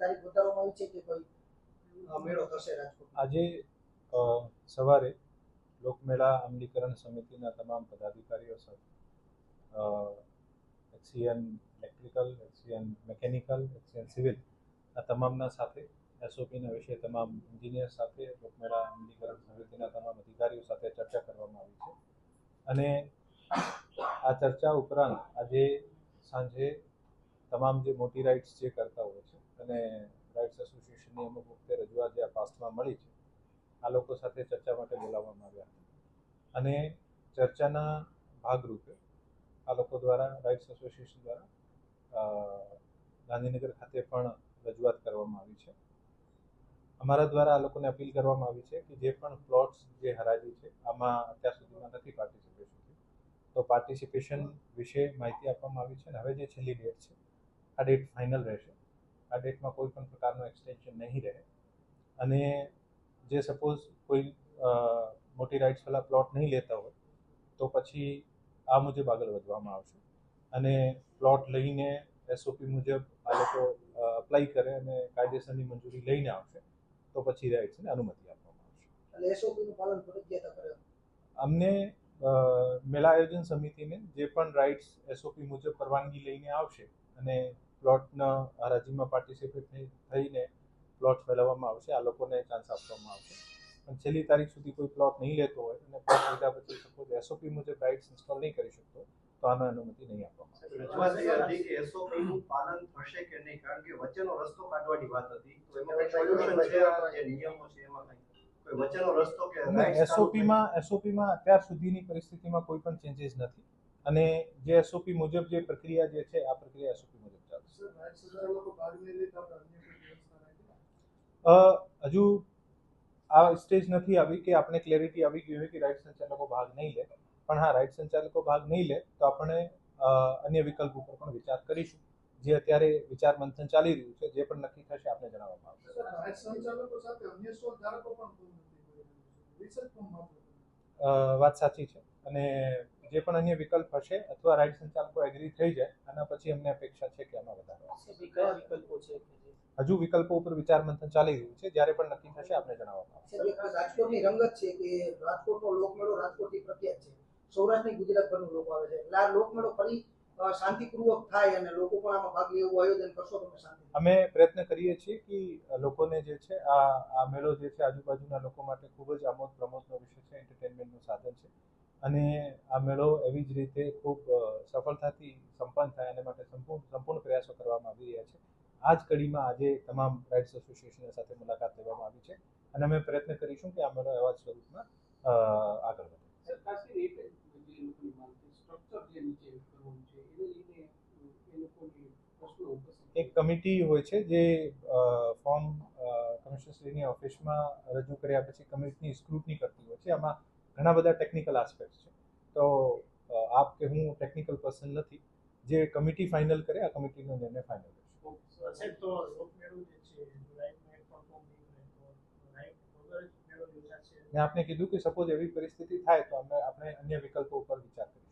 તારીખ વધારવામાં આવી છે કે કોઈ મેળો થશે રાજકોટ આજે સવારે લોકમેળા અમલીકરણ સમિતિના તમામ પદાધિકારીઓ સાથે XEN electrical XEN mechanical XEN civil આ તમામના સાથે એસઓપીના વિશે તમામ એન્જિનિયર સાથે, લોકમેળા અમલીકરણ સમિતિના તમામ અધિકારીઓ સાથે ચર્ચા કરવામાં આવી છે. અને આ ચર્ચા ઉપરાંત આજે સાંજે તમામ જે મોટી રાઇટ્સ જે કરતા હોય છે અને રાઇટ્સ એસોસિએશનની અમુક વખતે રજૂઆત જે આ પાસ્ટમાં મળી છે, આ લોકો સાથે ચર્ચા માટે બોલાવવામાં આવ્યા હતા. અને ચર્ચાના ભાગરૂપે આ લોકો દ્વારા રાઇટ્સ એસોસિએશન દ્વારા ગાંધીનગર ખાતે પણ રજૂઆત કરવામાં આવી છે. અમારા દ્વારા આ લોકોને અપીલ કરવામાં આવી છે કે જે પણ પ્લોટ્સ જે હરાજી છે, આમાં અત્યાર સુધીમાં નથી પાર્ટિસિપેશન તો પાર્ટિસિપેશન વિશે માહિતી આપવામાં આવી છે અને હવે જે છેલ્લી ડેટ છે આ ડેટ ફાઇનલ રહેશે. આ ડેટમાં કોઈ પણ પ્રકારનું એક્સટેન્શન નહીં રહે. અને જે સપોઝ કોઈ મોટી રાઇટ્સવાળા પ્લોટ નહીં લેતા હોય તો પછી આ મુજબ આગળ વધવામાં આવશે. અને પ્લોટ લઈને એસઓપી મુજબ આ લોકો અપ્લાય કરે અને કાયદેસરની મંજૂરી લઈને આવશે તો પછી રાઇટ્સને અનુમતિ આપવામાં આવશે. પાલન ફરજિયાત અમને મેળા આયોજન સમિતિને જે પણ રાઇટ્સ એસઓપી મુજબ પરવાનગી લઈને આવશે અને પ્લોટના હરાજીમાં પાર્ટિસિપેટ થઈને પ્લોટ ફેલાવવામાં આવશે. આ લોકોને ચાન્સ આપવામાં આવશે. પણ છેલ્લી તારીખ સુધી કોઈ પ્લોટ નહીં લેતો હોય અને પ્લોટ લીધા પછી સપોઝ એસઓપી મુજબ રાઇટ્સ ઇન્સ્ટોલ નહીં કરી શકતો તો આનો અનુમતિ નહીં આપવામાં આવે કે નું પાલન થશે કે નહીં? કારણ કે વચ્ચેનો રસ્તો કાઢવાની વાત હતી. તો એમાં સોલ્યુશન છે? જે નિયમો છે એમાં કઈ? એસઓપીમાં એસઓપીમાં અત્યાર સુધીની પરિસ્થિતિમાં કોઈ પણ ચેન્જીસ નથી. અને જે એસઓપી મુજબ જે પ્રક્રિયા જે છે આ પ્રક્રિયા એસઓપી મુજબ હજુ આ સ્ટેજ નથી આવી કે આપણે ક્લેરિટી આવી ગઈ હોય કે રાઇટ સંચાલકો ભાગ નહીં લે. પણ હા રાઇટ સંચાલકો ભાગ નહીં લે તો આપણે અન્ય વિકલ્પ ઉપર પણ વિચાર કરીશું. જે અત્યારે વિચાર મંથન ચાલી રહ્યું છે, જે પણ નક્કી થશે આપણે જણાવવામાં આવશે. વાત સાચી છે. અને જે પણ અન્ય વિકલ્પ હશે અથવા રાઇટ સંચાલકો એગ્રી થઈ જાય આના પછી અમને અપેક્ષા છે કે આમાં વધારો કયા વિકલ્પો છે હજુ વિકલ્પો ઉપર વિચાર મંથન ચાલી રહ્યું છે. જ્યારે પણ નક્કી થશે આપણે જણાવવામાં રાજકોટની રંગત છે કે રાજકોટનો લોકમેળો રાજકોટથી પ્રખ્યાત છે. સૌરાષ્ટ્રની ગુજરાતભરનું લોકો આવે છે. એટલે આ લોકમેળો ફરી શાંતિપૂર્વક થાય અને લોકો પણ આમાં ભાગ લે એવું આયોજન કરશો તમે શાંતિ અમે પ્રયત્ન કરીએ છીએ કે લોકોને જે છે, આ આ મેળો જે છે, આજુબાજુના લોકો માટે ખૂબ જ આમોદ પ્રમોદનો વિષય છે એન્ટરટેનમેન્ટનું સાધન છે. અને આ મેળો એવી જ રીતે ખૂબ સફળતાથી સંપન્ન થાય અને માટે સંપૂર્ણ સંપૂર્ણ પ્રયાસો કરવામાં આવી રહ્યા છે. આ જ કડીમાં આજે તમામ રાઇટ્સ એસોસિએશન સાથે મુલાકાત લેવામાં આવી છે. અને અમે પ્રયત્ન કરીશું કે આ મેળો એવા જ સ્વરૂપમાં કમિટી હોય છે જે ફોર્મ કમિશનરશ્રીની ઓફિસમાં રજૂ કર્યા પછી કમિટીની સ્ક્રુટની કરતી હોય છે. આમાં ઘણા બધા ટેકનિકલ આસ્પેક્ટ છે. તો આપ કે હું ટેકનિકલ પર્સન નથી. જે કમિટી ફાઇનલ કરે આ કમિટીનો નિર્ણય ફાઇનલ કરશે. તો મેં આપને કીધું કે સપોઝ એવી પરિસ્થિતિ થાય તો અમે આપણે અન્ય વિકલ્પો ઉપર વિચાર કરીએ.